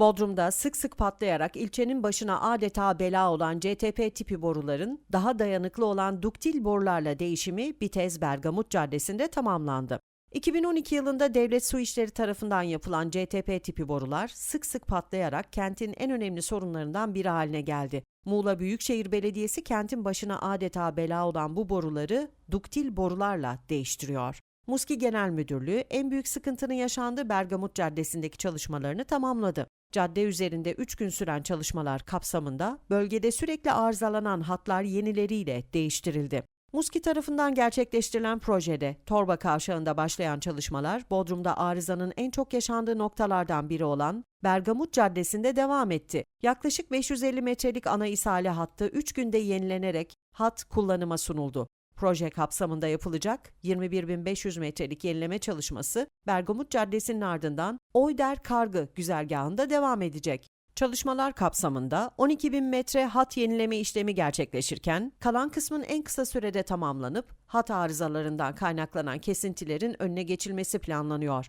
Bodrum'da sık sık patlayarak ilçenin başına adeta bela olan CTP tipi boruların daha dayanıklı olan duktil borularla değişimi Bitez Bergamot Caddesi'nde tamamlandı. 2012 yılında Devlet Su İşleri tarafından yapılan CTP tipi borular sık sık patlayarak kentin en önemli sorunlarından biri haline geldi. Muğla Büyükşehir Belediyesi kentin başına adeta bela olan bu boruları duktil borularla değiştiriyor. Muski Genel Müdürlüğü en büyük sıkıntının yaşandığı Bergamot Caddesi'ndeki çalışmalarını tamamladı. Cadde üzerinde 3 gün süren çalışmalar kapsamında bölgede sürekli arızalanan hatlar yenileriyle değiştirildi. Muski tarafından gerçekleştirilen projede Torba Kavşağı'nda başlayan çalışmalar Bodrum'da arızanın en çok yaşandığı noktalardan biri olan Bergamot Caddesi'nde devam etti. Yaklaşık 550 metrelik ana isale hattı 3 günde yenilenerek hat kullanıma sunuldu. Proje kapsamında yapılacak 21.500 metrelik yenileme çalışması Bergamot Caddesi'nin ardından Oyder Kargı güzergahında devam edecek. Çalışmalar kapsamında 12.000 metre hat yenileme işlemi gerçekleşirken kalan kısmın en kısa sürede tamamlanıp hat arızalarından kaynaklanan kesintilerin önüne geçilmesi planlanıyor.